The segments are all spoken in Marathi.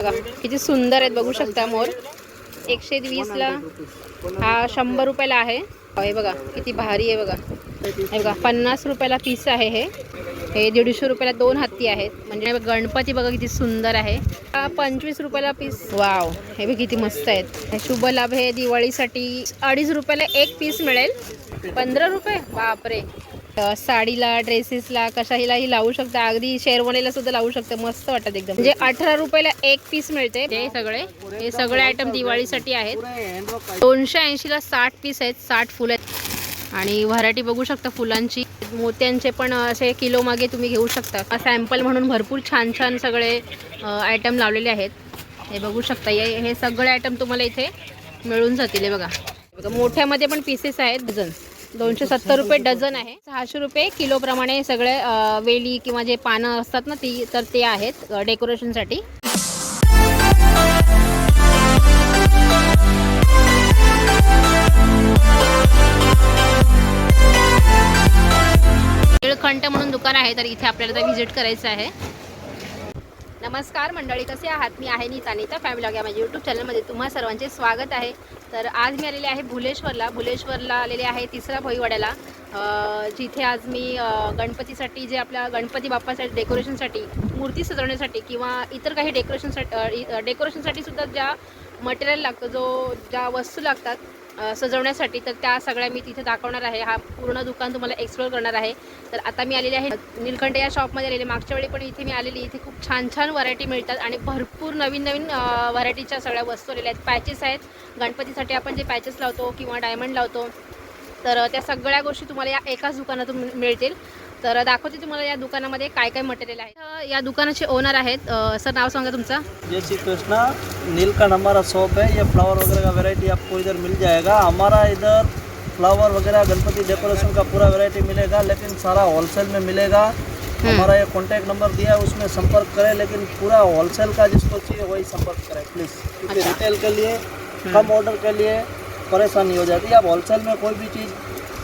बघा किती सुंदर आहेत बघू शकता मोर. एकशे वीसला हा शंभर रुपयाला आहे. हे बघा किती भारी आहे बघा. हे बघा पन्नास रुपयाला पीस आहे हे. हे दीडशे रुपयाला दोन हत्ती आहेत. म्हणजे गणपती बघा किती सुंदर आहे. हा पंचवीस रुपयाला पीस. वाव हे बघ किती मस्त आहेत. हे शुभ लाभ हे दिवाळीसाठी अडीच रुपयाला एक पीस मिळेल. पंधरा रुपये? बापरे. साडीला ड्रेसेसला कशाहीलाही लावू शकता. अगदी शेरवणीला सुद्धा लावू शकता. मस्त वाटत एकदम. म्हणजे अठरा रुपयाला एक पीस मिळते. हे सगळे हे सगळे आयटम दिवाळीसाठी आहेत. दोनशे ऐंशीला साठ पीस आहेत. साठ फुलं आहेत. आणि व्हरायटी बघू शकता फुलांची. मोत्यांचे पण असे किलो मागे तुम्ही घेऊ शकता. सॅम्पल म्हणून भरपूर छान छान सगळे आयटम लावलेले आहेत. हे बघू शकता. हे हे सगळे आयटम तुम्हाला इथे मिळून जातील. हे बघा. बघा मोठ्यामध्ये पण पीसेस आहेत. डझन्स. दोनशे सत्तर रुपये डझन आहे. सहाशे रुपये किलोप्रमाणे सगळे वेली किंवा जे पानं असतात ना ती तर ते आहेत डेकोरेशन डेकोरेशनसाठी खंट म्हणून दुकान आहे तर इथे आपल्याला व्हिजिट करायचं आहे. नमस्कार मंडळी कसे आहात? मी आहे नीता नीता फॅमिली लॉग या माझ्या यूट्यूब चॅनलमध्ये तुम्हा सर्वांचे स्वागत आहे. तर आज मी आलेले आहे भुलेश्वरला. भुलेश्वरला आलेले आहे तिसरा भोईवाड्याला. जिथे आज मी गणपतीसाठी जे आपल्या गणपती बाप्पासाठी डेकोरेशनसाठी मूर्ती सजवण्यासाठी किंवा इतर काही डेकोरेशनसाठी डेकोरेशनसाठी सुद्धा ज्या मटेरियल लागतं जो ज्या वस्तू लागतात सजवण्यासाठी तर त्या सगळ्या मी तिथे दाखवणार आहे. हा पूर्ण दुकान तुम्हाला एक्सप्लोर करणार आहे. तर आता मी आलेली आहे निलकंठ या शॉपमध्ये आलेले. मागच्या वेळी पण इथे मी आलेली. इथे खूप छान छान व्हरायटी मिळतात आणि भरपूर नवीन नवीन व्हरायटीच्या सगळ्या वस्तू आलेल्या आहेत. पॅचेस आहेत. गणपतीसाठी आपण जे पॅचेस लावतो किंवा डायमंड लावतो तर त्या सगळ्या गोष्टी तुम्हाला या एकाच दुकानातून मिळतील. तर दाखवते तुम्हाला या दुकानामध्ये काय काय मटेरियल आहे. या दुकानाचे ओनर आहेत सर नाव सांगा तुमचं. जय श्री कृष्णा नीलकंठ हमारा शॉप है ये फ्लावर वगैरह का वैरायटी आपको इधर मिल जाएगा। हमारा इधर फ्लावर वगैरह गणपति डेकोरेशन का पूरा वैरायटी मिलेगा लेकिन सारा होलसेल में मिलेगा। हमारा ये कॉन्टैक्ट नंबर दिया है उसमें संपर्क करें लेकिन पूरा होलसेल का जिसको चाहिए वही संपर्क करें प्लीज़ क्योंकि। रिटेल के लिए कम ऑर्डर के लिए परेशानी हो जाती है। आप होलसेल में कोई भी चीज़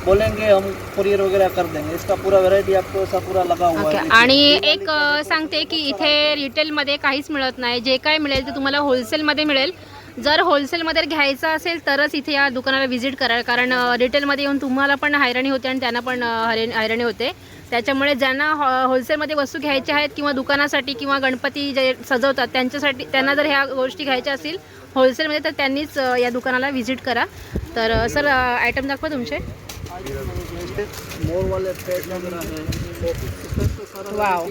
बोलेंगे हम कुरियर वगैरह कर देंगे। इसका पूरा वैरायटी आपको ऐसा पूरा लगा हुआ ओके है। आणि एक अ, सांगते की इथे रिटेलमध्ये काहीच मिळत नाही. जे काय मिळेल ते तुम्हाला होलसेलमध्ये मिळेल. जर होलसेलमध्ये घ्यायचं असेल तरच इथे या दुकानाला व्हिजिट करा कारण अ, रिटेलमध्ये येऊन तुम्हाला पण हैराणी होते आणि त्यांना पण अ, हैराणी हैराणी होते. त्याच्यामुळे ज्यांना हॉ होलसेलमध्ये वस्तू घ्यायच्या आहेत किंवा दुकानासाठी किंवा गणपती जे सजवतात त्यांच्यासाठी त्यांना जर ह्या गोष्टी घ्यायच्या असतील होलसेलमध्ये तर त्यांनीच अ, या दुकानाला व्हिजिट करा. तर अ, सर आयटम दाखवा तुमचे. वाव.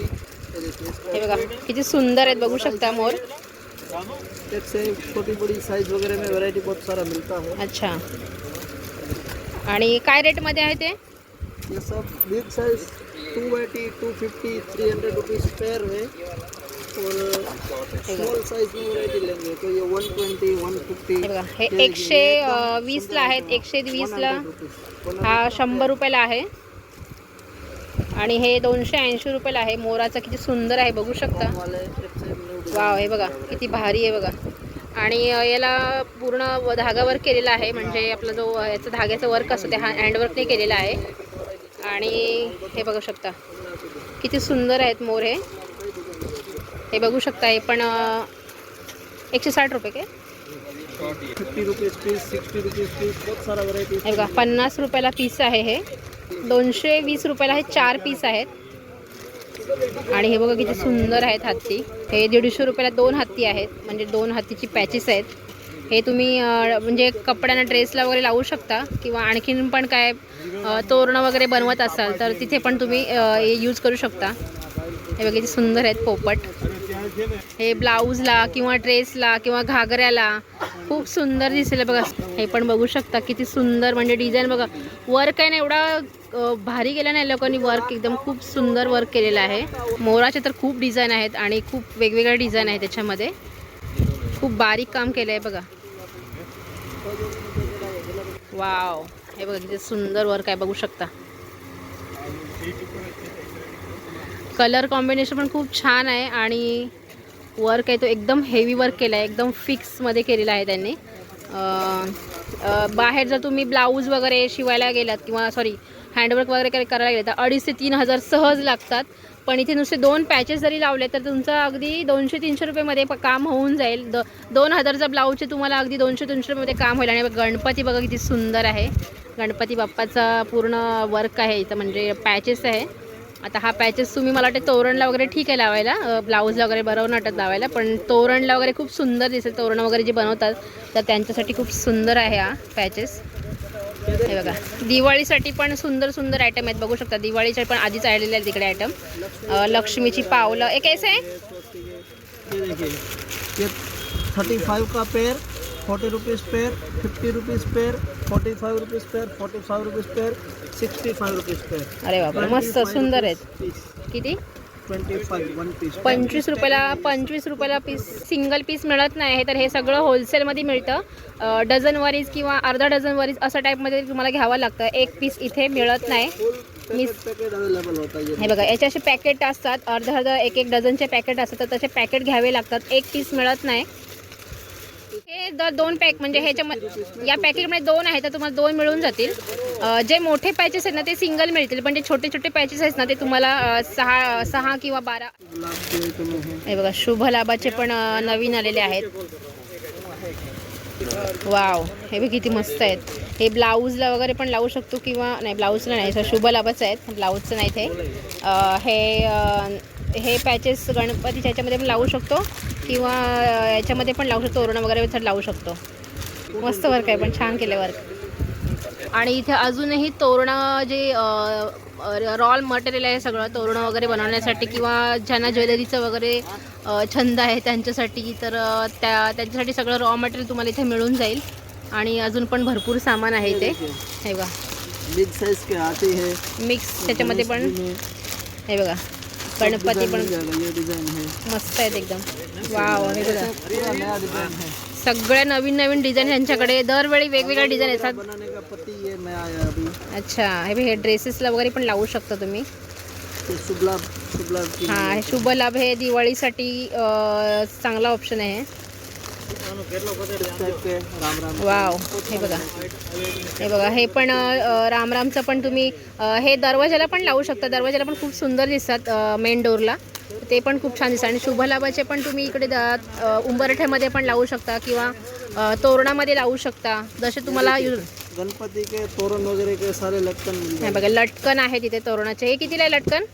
हे बघा किती सुंदर आहेत बघू शकता मोर. से छोटी बड़ी साइज वगैरह में वैरायटी बहुत सारा मिलता है. अच्छा. आणि काय रेटमध्ये आहे ते? ये सब big size two eighty two fifty three hundred rupees pair है हे एकशे वीसला आहेत एकशे वीसला. हा शंभर रुपयाला आहे. आणि हे दोनशे ऐंशी रुपयाला आहे. मोराचं किती सुंदर आहे बघू शकता. वाव हे बघा किती भारी आहे बघा. आणि याला पूर्ण व- धागा वर्क केलेला आहे. म्हणजे आपला जो याचं धाग्याचं वर्क असतं ते हा हँडवर्कने केलेलं आहे. आणि हे बघू शकता. किती सुंदर आहेत मोर हे. हे बघू शकता हे पण एकशे साठ रुपये काय fifty rupees piece sixty rupees piece बहुत सारा वैरायटी हे बघा पन्नास रुपयाला पीस आहे हे. दोनशे वीस रुपयाला हे चार पीस आहेत. आणि हे बघा किती सुंदर आहेत हत्ती हे दीडशे रुपयाला दोन हत्ती आहेत. म्हणजे दोन हत्तीची पॅचेस आहेत. हे तुम्ही म्हणजे कपड्यांना ड्रेसला वगैरे लावू शकता किंवा आणखीन पण काय तोरणं वगैरे बनवत असाल तर तिथे पण तुम्ही यूज करू शकता. हे बघा किती सुंदर आहेत पोपट. हे ब्लाऊजला किंवा ड्रेसला किंवा घागऱ्याला खूप सुंदर दिसेल बघा. हे पण बघू शकता किती सुंदर म्हणजे डिझाईन बघा. वर्क आहे ना एवढा भारी केला नाही लोकांनी वर्क एकदम खूप सुंदर वर्क केलेलं आहे. मोराचे तर खूप डिझाईन आहेत आणि खूप वेगवेगळ्या डिझाईन आहेत त्याच्यामध्ये. खूप बारीक काम केलं आहे बघा. वाव. हे बघा किती सुंदर वर्क आहे बघू शकता. कलर कॉम्बिनेशन पण खूप छान आहे आणि वर्क आहे तो एकदम हेवी वर्क केला आहे एकदम फिक्समध्ये केलेला आहे त्यांनी. बाहेर जर तुम्ही ब्लाऊज वगैरे शिवायला गेलात किंवा सॉरी हँडवर्क वगैरे काही करायला गेलं तर अडीच ते तीन हजार सहज लागतात. पण इथे नुसते दोन पॅचेस जरी लावले तर तुमचं अगदी दोनशे तीनशे रुपयेमध्ये काम होऊन जाईल. द दोन हजारचा ब्लाऊजचे तुम्हाला अगदी दोनशे तीनशे रुपयेमध्ये काम होईल. आणि गणपती बघा किती सुंदर आहे. गणपती बाप्पाचा पूर्ण वर्क आहे इथं म्हणजे पॅचेस आहे. आता हा पॅचेस तुम्ही मला वाटते तोरणला वगैरे ठीक आहे लावायला. ब्लाऊजला वगैरे बरोबर वाटत लावायला पण तोरणला वगैरे खूप सुंदर दिसेल. तोरण वगैरे जे बनवतात तर त्यांच्यासाठी खूप सुंदर आहे हा पॅचेस हे बघा. दिवाळीसाठी पण सुंदर सुंदर आयटम आहेत. बघू शकता दिवाळीसाठी पण आधीच आलेले आहेत तिकडे आयटम लक्ष्मीची पावलं. एक कैसे आहे थर्टी फाईव्ह का pair forty rupees pair fifty rupees pair forty five rupees forty five rupees pair sixty five rupees pair अरे बाबा मस्त सुंदर आहेत. किती? ट्वेंटी फाइव वन पीस पंचवीस रुपयाला पंचवीस रुपयाला पीस सिंगल पीस मिळत नाही तर हे सगळं होलसेलमध्ये मिळतं. डझन वरीज किंवा अर्धा डझन वरीज असं टाईपमध्ये तुम्हाला घ्यावं लागतं. एक पीस इथे मिळत नाही. है ये हे बघा याचे असे पॅकेट असतात अर्धा अर्धा एक एक डझनचे पॅकेट असतात तर तसे पॅकेट घ्यावे लागतात. एक पीस मिळत नाही. दर दोन पॅक म्हणजे ह्याच्यामध्ये या पॅकेटमध्ये दोन आहे तर तुम्हाला दोन मिळून जातील. जे मोठे पॅचेस आहेत ना ते सिंगल मिळतील पण जे छोटे छोटे पॅचेस आहेत ना ते तुम्हाला सहा सहा किंवा बारा हे बघा शुभ लाभाचे पण नवीन आलेले आहेत. वाव हे बघ किती मस्त आहेत. हे ब्लाऊजला वगैरे पण लावू शकतो किंवा नाही ब्लाऊजला नाही सर शुभ लाभाचं आहेत ब्लाऊजचं नाही ते हे हे पॅचेस गणपतीच्या ह्याच्यामध्ये पण लावू शकतो. किंवा याच्यामध्ये पण लावू शकतो तोरण वगैरे लावू शकतो. मस्त वर्क आहे पण छान केलं वर्क आणि इथे अजूनही तोरणं जे रॉल मटेरियल आहे सगळं तोरणं वगैरे बनवण्यासाठी किंवा ज्यांना ज्वेलरीचं वगैरे छंद आहे त्यांच्यासाठी तर त्या त्यांच्यासाठी सगळं रॉ मटेरियल तुम्हाला इथे मिळून जाईल. आणि अजून पण भरपूर सामान आहे इथे. हे बघा. मिक्स त्याच्यामध्ये पण. हे बघा. गणपती पण है मस्त आहेत एकदम. वाव हे बघा. है सगळ्या नवीन नवीन डिझाईन यांच्याकडे दरवेळी वेगवेगळ्या डिझाईन येतात. अच्छा हे हे ड्रेसेसला वगैरे पण लावू शकता तुम्ही. ये शुभलाभ हा हे शुभ लाभ. हे दिवाळीसाठी चांगला ऑप्शन आहे. वाव हे बघा. हे बघा हे पण रामरामचं पण तुम्ही हे दरवाजाला पण लावू शकता. दरवाजाला पण खूप सुंदर दिसतात मेन डोरला ते पण खूप छान दिसतात. आणि शुभ लाभाचे पण तुम्ही इकडे उंबरठ्यामध्ये पण लावू शकता किंवा तोरणामध्ये लावू शकता. जसे तुम्हाला गणपति के तोरण वगैरह के सारे लटकन हे बघा लटकन आहे तिथे तोरणाचे. हे कितीला आहे लटकन?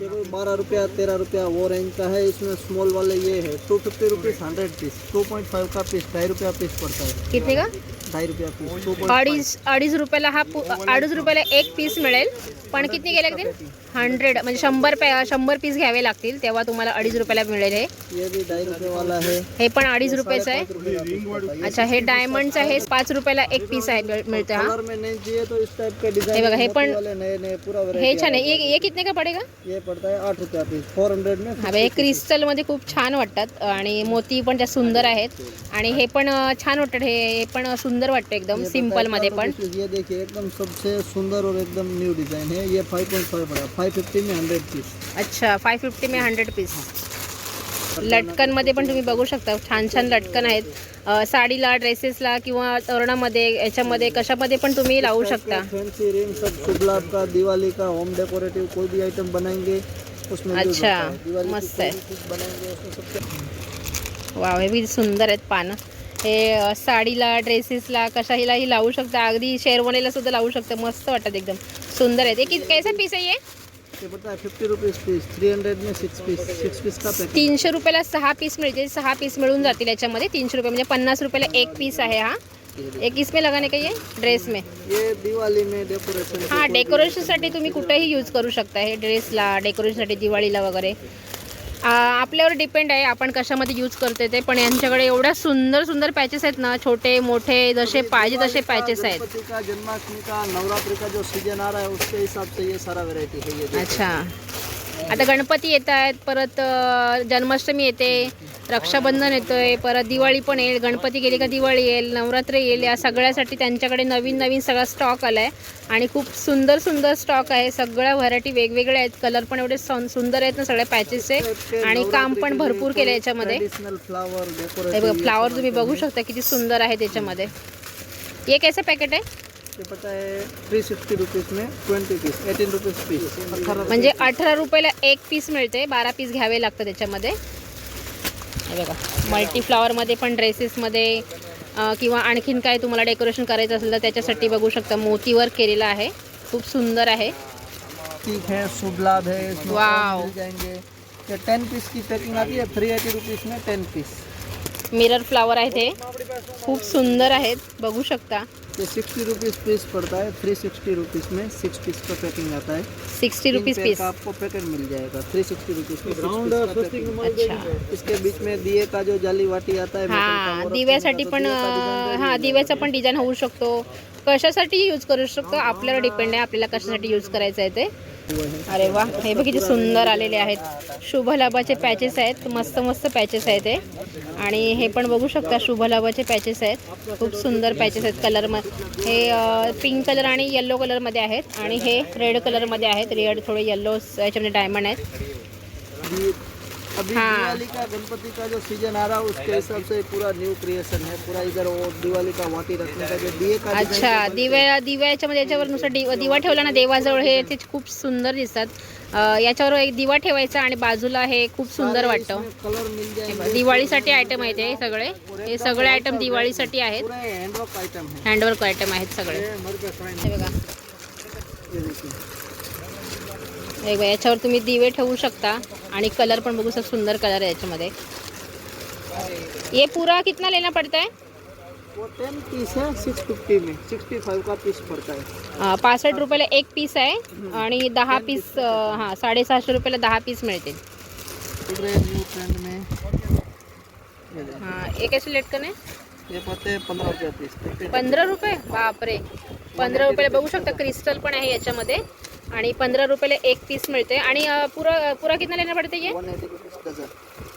ये कोई बारह रुपया तेरह रुपया वो रेंज का है इसमें स्मॉल वाले ये है two fifty rupees hundred piece two point five का पीस ढाई रुपया पीस पड़ता है। कितने का? ढाई रुपया पीस अडीच अडीच रुपयाला हा पु- अडीच रुपयाला एक पीस मिले पण किती गेले हंड्रेड म्हणजे शंभर पॅ शंभर पीस घ्यावे लागतील तेव्हा तुम्हाला अडीच रुपयाला मिळेल हे. है हे पण अडीच रुपयाचं आहे. है। अच्छा हे डायमंडचं आहे पाच रुपयाला एक पीस आहे मिळ- मिळतं हा. कलर में नहीं चाहिए तो इस टाइप के हे बघा, हे पण- हे छान आहे. ये कितने का पडेगा? ये पड़ता है आठ रुपया पीस फोर हंड्रेड में हा हे क्रिस्टलमध्ये खूप छान वाटतात आणि मोती पण त्या सुंदर आहेत. आणि हे पण छान वाटतात. हे हे पण सुंदर वाटतं एकदम सिम्पलमध्ये पण. ये देखिए एकदम सबसे सुंदर और एकदम न्यू डिजाइन है ये फाइव पॉइंट फाइव पड़ा फाइव फिफ्टी में हंड्रेड पीस अच्छा फाय फिफ्टी में हंड्रेड पीस लटकनमध्ये पण तुम्ही बघू शकता छान छान लटकन आहेत. साडीला ड्रेसेसला किंवा तोरणामध्ये याच्यामध्ये कशामध्ये पण तुम्ही लावू शकता. फैंसी रिंग सब शुभ लाभ का दिवाली का होम डेकोरेटिव कोई भी आइटम बनाएंगे उसमें अच्छा, मस्त है। सबसे वाव हे बी सुंदर आहेत पानं. हे साडीला ड्रेसेसला कशाहीलाही लावू शकता. अगदी शेरवानीला सुद्धा लावू शकता. मस्त वाटतात एकदम. सुंदर आहेत. हे कि कैसा पीस आहे ये पड़ता fifty rupees piece three hundred में सिक्स पीस सिक्स पीस का पैकेट तीनशे रुपयाला सहा पीस मिळतील. सहा पीस मिळून जातील याच्यामध्ये. तीनशे रुपये म्हणजे पन्नास रुपयाला एक पीस आहे हा. एक इसमें लगाने का ये? ड्रेस में. ये दिवाली में डेकोरेशन हा डेकोरेशनसाठी तुम्ही कुठेही यूज करू शकता. हे ड्रेसला डेकोरेशनसाठी दिवाळीला वगैरे. आपल्यावर डिपेंड आहे आपण कशामध्ये यूज करते ते. पण यांच्याकडे एवढ्या सुंदर सुंदर पॅचेस आहेत ना छोटे मोठे जसे पाहिजे तसे पॅचेस आहेत. का जन्माष्टमी का नवरात्रि का जो सीजन आ रहा है उसके हिसाब से ये सारा वैरायटी है ये देखिए। अच्छा. आता गणपती येत आहेत परत जन्माष्टमी येते रक्षाबंधन येतोय परत दिवाळी पण येईल गणपती गेली का दिवाळी येईल नवरात्र येईल या सगळ्यासाठी त्यांच्याकडे नवीन नवीन सगळा स्टॉक आला आहे आणि खूप सुंदर सुंदर स्टॉक आहे. सगळ्या व्हरायटी वेगवेगळ्या आहेत. कलर पण एवढे सुंदर आहेत ना सगळ्या पॅचेसचे आणि काम पण भरपूर केलं याच्यामध्ये. फ्लॉवर फ्लावर तुम्ही बघू शकता किती सुंदर आहे त्याच्यामध्ये. एक कैसे पॅकेट आहे? ये है थ्री सिक्सटी रुपीज़ में twenty piece eighteen rupees piece अठारह म्हणजे अठरा रुपयाला एक पीस मिळते बारा पीस घ्यावे लागतं त्याच्यामध्ये हे बघा मल्टी फ्लॉवरमध्ये पण ड्रेसेसमध्ये किंवा आणखीन काय तुम्हाला डेकोरेशन करायचं असेल तर त्याच्यासाठी बघू शकता मोतीवर केलेलं आहे. खूप सुंदर आहे. ठीक है शुभ लाभ है इसमें और वाव। मिल जाएंगे. ये टेन पीस की पैकिंग आती है थ्री एटी रुपीज़ में टेन पीस मिरर फ्लावर आहे ते. खूप सुंदर आहेत बघू शकता. ये सिक्सटी रुपीज़ पीस पड़ता है थ्री सिक्सटी रुपीज़ में सिक्स पीस का पैकिंग आता है। सिक्स्टी रुपीज़ पीस का आपको पैकेट मिल जाएगा थ्री सिक्सटी रुपीज़। अच्छा। इसके बीच में दिए का जो जाली वाटी आता है हां दिव्यासाठी पण हां दिव्याचा पण डिझाइन होऊ शकतो. कशासाठी यूज करू शकतो? आपल्यावर डिपेंड आहे आपल्याला कशासाठी यूज करायचं आहे ते. अरे वा हे बघ किती सुंदर आलेले आहेत. शुभ लाभाचे पॅचेस आहेत. मस्त मस्त पॅचेस आहेत हे. आणि हे पण बघू शकता शुभलाभाचे पॅचेस आहेत. खूप सुंदर पॅचेस आहेत कलर म हे पिंक कलर आणि येल्लो कलरमध्ये आहेत. आणि हे रेड कलरमध्ये आहेत. रेड थोडे येल्लो याच्यामध्ये डायमंड आहेत. अभी हाँ। दिवाली का गणपति का जो सीजन आ रहा है उसके हिसाब से पूरा न्यू क्रिएशन है। पूरा इधर वो दिवाली का वाटी रखने का जो दिए का अच्छा दिव्या दिव्याच्या मध्ये याच्यावर नुसतं दिवा दिवा ठेवला ना देवाजवळ हे ते खूप सुंदर दिसतात. याच्यावर एक दिवा ठेवायचा आणि बाजूला हे खूप सुंदर वाटतं. कलर मिल जाएंगे. दिवाळीसाठी आयटम आहेत हे सगळे. हे सगळे आयटम दिवाळीसाठी आहेत. हैंडवर्क आइटम है. हँडवर्क आयटम आहेत सगळे. हे बघा. हे बघा याच्यावर तुम्ही दिवे ठेवू शकता. आणि कलर पण बघू शकता सुंदर कलर आहे याच्यामध्ये. ये पूरा कितना लेना पड़ता है वो टेन पीस है सिक्स फिफ्टी में. सिक्सटी फाइव का पीस पड़ता है. अं, पासष्ट रुपयाला एक पीस आहे आणि दहा पीस हां. साडेसहाशे रुपयाला दहा पीस मिळतील। हां एक ऐसे लेट पड़ते रुपये पीस पंधरा रुपये? बापरे. पंधरा रुपयाला बघू शकता क्रिस्टल पण आहे याच्यामध्ये. आणि पंधरा रुपयाला एक पीस मिळते आणि पुरा पुरा कितना लेना पडते ये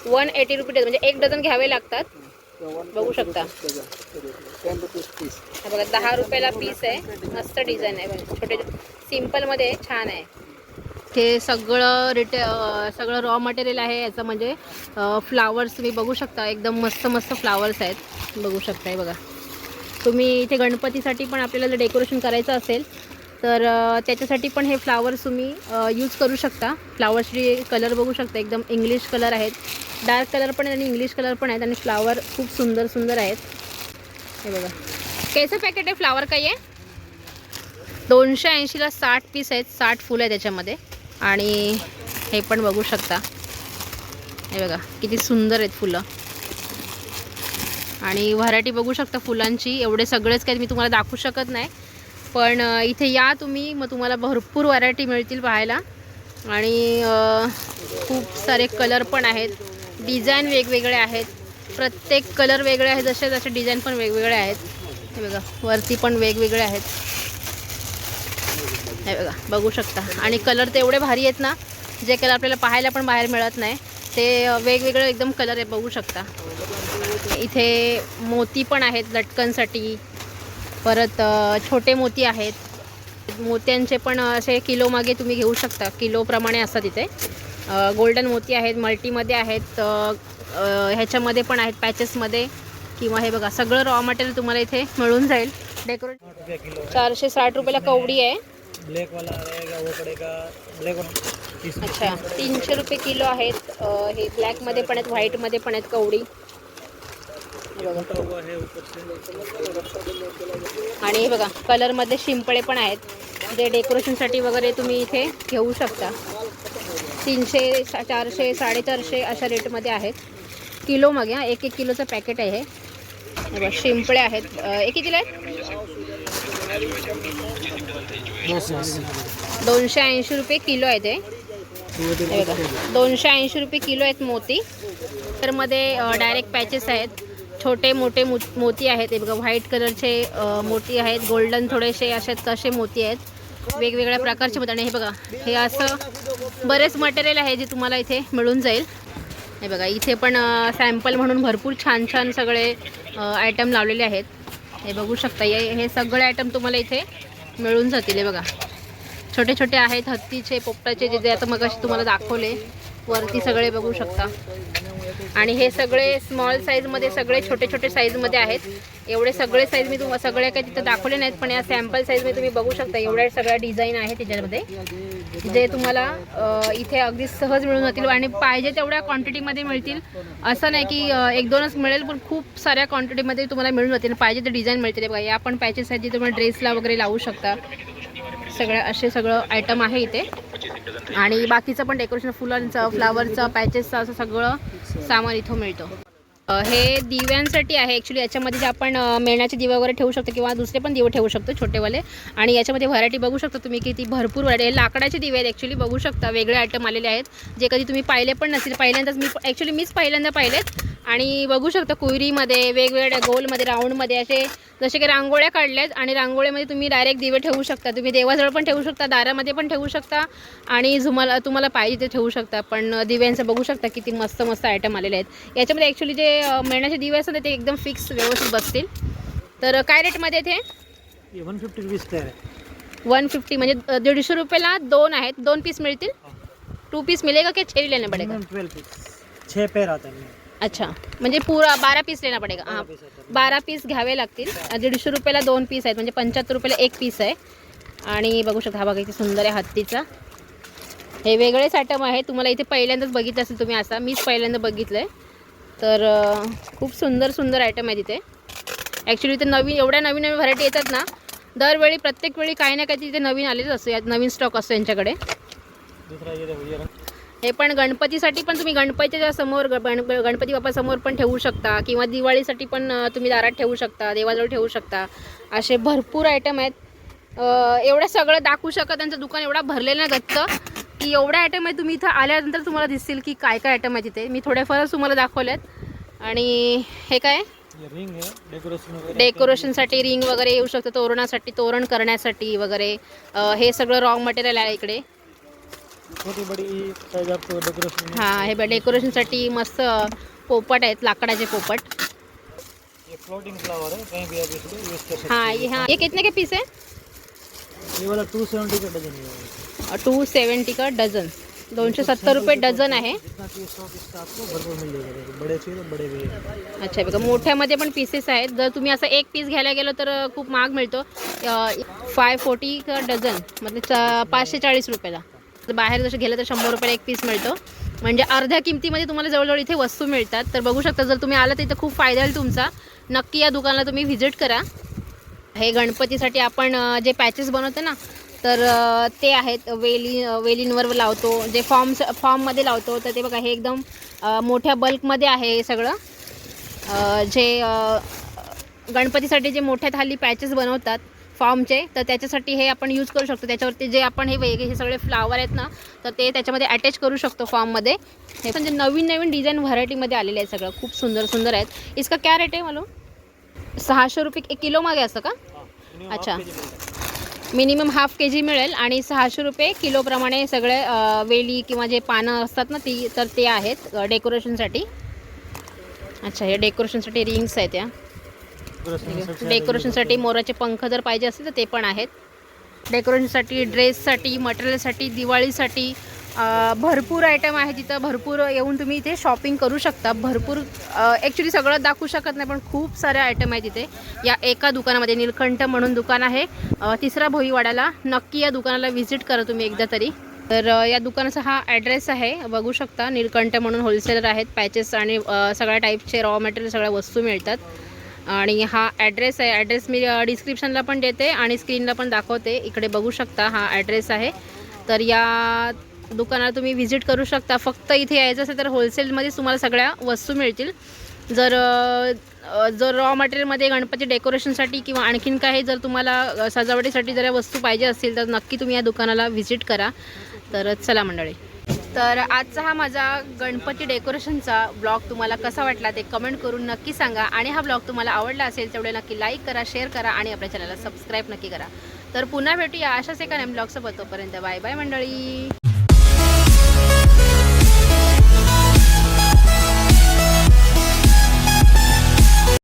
वन एटी डझन म्हणजे एक डझन घ्यावे लागतात. बघू शकता. बघा दहा रुपयाला पीस आहे. मस्त डिझाईन आहे. छोटे सिम्पलमध्ये छान आहे. हे सगळं रिटे सगळं रॉ मटेरियल आहे. याचं म्हणजे फ्लावर्स तुम्ही बघू शकता. एकदम मस्त मस्त फ्लावर्स आहेत. बघू शकता हे बघा. तुम्ही इथे गणपतीसाठी पण आपल्याला जर डेकोरेशन करायचं असेल तर त्याच्यासाठी पण हे फ्लावर्स तुम्ही यूज करू शकता. फ्लावर्सचे कलर बघू शकता. एकदम इंग्लिश कलर आहेत. डार्क कलर पण आहेत आणि इंग्लिश कलर पण आहेत. आणि फ्लावर खूप सुंदर सुंदर आहेत. हे बघा. कैसं पॅकेट आहे फ्लावर काही आहे दोनशे ऐंशीला साठ पीस आहेत. साठ फुलं आहे त्याच्यामध्ये. आणि हे पण बघू शकता. हे बघा. किती सुंदर आहेत फुलं. आणि व्हरायटी बघू शकता फुलांची. एवढे सगळेच काही मी तुम्हाला दाखवू शकत नाही. पण इथे या तुम्ही. मग तुम्हाला भरपूर व्हरायटी मिळतील पाहायला. आणि खूप सारे कलर पण आहेत. डिझाईन वेगवेगळे आहेत. प्रत्येक कलर वेगळे आहेत. जसे जसे डिझाईन पण वेगवेगळे आहेत. हे बघा वरती पण वेगवेगळे आहेत. हे बघा बघू शकता. आणि कलर ते एवढे भारी आहेत ना जे कलर आपल्याला पाहायला पण बाहेर मिळत नाही. ते वेगवेगळे एकदम कलर आहे बघू शकता. इथे मोती पण आहेत लटकनसाठी. परत छोटे मोती आहेत. मोत्यांचे पण असे किलो मागे तुम्ही घेऊ शकता. किलोप्रमाणे असतात इथे. गोल्डन मोती आहेत मल्टीमध्ये आहेत ह्याच्यामध्ये पण आहेत पॅचेसमध्ये किंवा हे बघा सगळं रॉ मटेरियल तुम्हाला इथे मिळून जाईल. डेकोरेट चारशे साठ रुपयाला कवडी आहे. ब्लैक वाला अच्छा तीनशे रुपये किलो आहेत. हे ब्लॅकमध्ये पण आहेत व्हाईटमध्ये पण आहेत कवडी. बघा आणि हे बघा कलरमध्ये शिंपळे पण आहेत. जे डेकोरेशनसाठी वगैरे तुम्ही इथे घेऊ शकता. तीनशे चारशे साडेचारशे अशा रेटमध्ये आहेत. किलो मागे हा एक एक किलोचं पॅकेट आहे हे. बघा शिंपळे आहेत. हे कितीला आहेत? दोनशे ऐंशी रुपये किलो आहे ते हे बघा दोनशे ऐंशी रुपये किलो आहेत मोती. तर मध्ये डायरेक्ट पॅचेस आहेत. छोटे मोठे मो मोती आहेत. हे बघा व्हाईट कलरचे मोती आहेत. गोल्डन थोडेसे असे तसे मोती आहेत. वेगवेगळ्या प्रकारचे मोती आणि हे बघा हे असं बरेच मटेरियल आहे जे तुम्हाला इथे मिळून जाईल. हे बघा इथे पण सॅम्पल म्हणून भरपूर छान छान सगळे आयटम लावलेले आहेत. हे बघू शकता हे हे सगळे आयटम तुम्हाला इथे मिळून जातील. हे बघा छोटे छोटे आहेत. हत्तीचे पोपटाचे जे जे आता मग तुम्हाला दाखवले वरती सगळे बघू शकता. आणि हे सगळे स्मॉल साईजमध्ये सगळे छोटे छोटे साईजमध्ये आहेत. एवढे सगळे साईज मी तुम्हाला सगळे काही तिथं दाखवले नाहीत पण या सॅम्पल साईजमध्ये तुम्ही बघू शकता. एवढ्या सगळ्या डिझाईन आहे त्याच्यामध्ये जे तुम्हाला इथे अगदी सहज मिळून जातील आणि पाहिजे तेवढ्या क्वांटिटीमध्ये मिळतील. असं नाही की एक दोनच मिळेल पण खूप साऱ्या क्वांटिटीमध्ये तुम्हाला मिळून जातील. पाहिजे ते डिझाईन मिळतील. बघा या पण पॅचेस आहेत जे तुम्ही ड्रेसला वगैरे लावू शकता. सगळं असे सगळं आयटम आहे इथे. आणि बाकीचं पण डेकोरेशन फुलांचं फ्लावरचं पॅचेसचं असं सगळं सामान इथं मिळतं. हे दिव्यांसाठी आहे. ॲक्च्युली याच्यामध्ये जे आपण मेणाचे दिवे वगैरे ठेवू शकतो किंवा दुसरे पण दिवे ठेवू शकतो छोटेवाले. आणि याच्यामध्ये व्हरायटी बघू शकता तुम्ही किती भरपूर व्हरायटी हे लाकडाचे दिवे आहेत. ॲक्च्युली बघू शकता वेगळे आयटम आलेले आहेत. जे कधी तुम्ही पाहिले पण नसेल पहिल्यांदाच मी ॲक्च्युली मीच पहिल्यांदा पाहिलेत. आणि बघू शकता कुयरीमध्ये वेगवेगळ्या गोलमध्ये राऊंडमध्ये असे जसे की रांगोळ्या काढल्यात आणि रांगोळ्यामध्ये तुम्ही डायरेक्ट दिवे ठेवू शकता. तुम्ही देवाजवळ पण ठेवू शकता दारामध्ये पण ठेवू शकता आणि तुम्हाला तुम्हाला पाहिजे ते ठेवू शकता. पण दिव्यांचं बघू शकता किती मस्त मस्त आयटम आलेले आहेत. याच्यामध्ये ॲक्च्युली जे मेणाचे दिवे असतात ते एकदम फिक्स व्यवस्थित बसतील. तर काय रेटमध्ये ते one fifty rupees one fifty म्हणजे दीडशे रुपयाला दोन आहेत. दोन पीस मिळतील? टू पीस मिलेगा की छः लेना पडेगा मिनिमम ट्वेल्व पीस छः पेर आता अच्छा. म्हणजे पुरा बारा पीस लेना पडेगा हां. बारा पीस घ्यावे लागतील. दीडशे रुपयाला दोन पीस आहेत. म्हणजे पंच्याहत्तर रुपयाला एक पीस आहे. आणि बघू शकता हा बघा किती सुंदर आहे हत्तीचा. हे वेगळेच आयटम आहे. तुम्हाला इथे पहिल्यांदाच बघितलं असेल तुम्ही असा. मीच पहिल्यांदा बघितलं आहे तर खूप सुंदर सुंदर आयटम आहे तिथे. ॲक्च्युली इथे नवीन एवढ्या नवीन नवीन व्हरायटी येतात ना दरवेळी प्रत्येक वेळी काही ना काही तिथे नवीन आलेच असतो. यात नवीन स्टॉक असतो यांच्याकडे. हे पण गणपतीसाठी पण तुम्ही गणपतीच्या समोर गण गणपती बाप्पा समोर पण ठेवू शकता किंवा दिवाळीसाठी पण तुम्ही दारात ठेवू शकता देवाजवळ ठेवू शकता. असे भरपूर आयटम आहेत. एवढं सगळं दाखवू शकत त्यांचं दुकान एवढा भरलेलं गच्च की एवढे आयटम आहे तुम्ही इथं आल्यानंतर तुम्हाला दिसतील की काय काय आयटम आहे तिथे. मी थोड्याफारच तुम्हाला दाखवल्यात आणि हे काय? रिंग डेकोरेशन डेकोरेशनसाठी रिंग वगैरे. येऊ शकतं तोरणासाठी तोरण करण्यासाठी वगैरे. हे सगळं रॉंग मटेरियल आहे इकडे. छोटी बड़ी साइज आपको डेकोरेशन में हां हे बघ डेकोरेशनसाठी मस्त पोपट आहेत लाकडाचे पोपट. ये फ्लोटिंग फ्लावर है कहीं भी आप इसको यूज कर सकते हाँ ये हाँ. ये कितने के पीस है ये वाला टू सेवेंटी का डजन है टू सेवन्टी का डझन दोनशे सत्तर रुपये डझन आहे. जितना चाहिए सौ पीस का आपको भरपूर मिल जाएगा देखो बड़े चाहिए तो बड़े भी है। अच्छा बघा मोठ्यामध्ये पण पीसेस आहेत. जर तुम्ही असं एक पीस घ्यायला गेलो तर खूप महाग मिळतो. फाय फोर्टी का डझन म्हणजे चा पाचशे चाळीस रुपयाला. तर बाहेर जसं गेलं तर शंभर रुपयाला एक पीस मिळतो. म्हणजे अर्ध्या किमतीमध्ये तुम्हाला जवळजवळ इथे वस्तू मिळतात. तर बघू शकता जर तुम्ही आला तर इथं खूप फायदा होईल तुमचा. नक्की या दुकानाला तुम्ही व्हिजिट करा. हे गणपतीसाठी आपण जे पॅचेस बनवतो ना तर ते आहेत. वेली वेलींवर लावतो. जे फॉर्म्स फॉर्ममध्ये लावतो. तर ते बघा हे एकदम मोठ्या बल्कमध्ये आहे हे सगळं. जे गणपतीसाठी जे मोठ्या थाली पॅचेस बनवतात फॉर्मचे तर त्याच्यासाठी हे आपण यूज करू शकतो. त्याच्यावरती जे आपण हे वेगळे हे सगळे फ्लावर आहेत ना तर ते त्याच्यामध्ये अटॅच करू शकतो फॉर्ममध्ये. हे म्हणजे नवीन नवीन डिझाईन व्हरायटीमध्ये आलेले आहेत सगळं खूप सुंदर सुंदर आहेत. इसका क्या रेट आहे मला सहाशे रुपये एक किलो मागे असतं का? अच्छा. मिनिमम हाफ के जी मिळेल आणि सहाशे रुपये किलोप्रमाणे सगळे वेली किंवा जे पानं असतात ना ती तर ते आहेत डेकोरेशनसाठी अच्छा हे डेकोरेशनसाठी रिंग्स आहेत या. डेकोरेशनसाठी मोराचे पंख जर पाहिजे असतील तर ते पण आहेत. डेकोरेशनसाठी ड्रेससाठी मटेरियलसाठी दिवाळीसाठी भरपूर आयटम आहे तिथं भरपूर येऊन तुम्ही इथे शॉपिंग करू शकता. भरपूर ॲक्च्युली सगळं दाखवू शकत नाही पण खूप सारे आयटम आहे तिथे या एका दुकानामध्ये निलकंठ म्हणून दुकान आहे. तिसरा भोईवाड्याला नक्की या दुकानाला व्हिजिट करा तुम्ही एकदा तरी. तर या दुकानाचा हा ॲड्रेस आहे. बघू शकता निलकंठ म्हणून होलसेलर आहेत. पॅचेस आणि सगळ्या टाईपचे रॉ मटेरियल सगळ्या वस्तू मिळतात. आणि हा ॲड्रेस आहे. ॲड्रेस मी डिस्क्रिप्शनला पण देते आणि स्क्रीनला पण दाखवते. इकडे बघू शकता हा ॲड्रेस आहे. तर या दुकानाला तुम्ही व्हिजिट करू शकता. फक्त इथे यायचं असेल तर होलसेलमध्येच तुम्हाला सगळ्या वस्तू मिळतील. जर जर रॉ मटेरियलमध्ये गणपती डेकोरेशनसाठी किंवा आणखीन काही जर तुम्हाला सजावटीसाठी जर या वस्तू पाहिजे असतील तर नक्की तुम्ही या दुकानाला व्हिजिट करा. तर चला मंडळी. तर आजचा हा माझा गणपती डेकोरेशनचा ब्लॉग तुम्हाला कसा वाटला ते कमेंट करून नक्की सांगा. आणि हा ब्लॉग तुम्हाला आवडला असेल तेवढे नक्की लाईक करा शेअर करा आणि आपल्या चॅनलला सबस्क्राईब नक्की करा. तर पुन्हा भेटूया अशाच एका नेम ब्लॉगसोबत. तोपर्यंत बाय बाय मंडळी.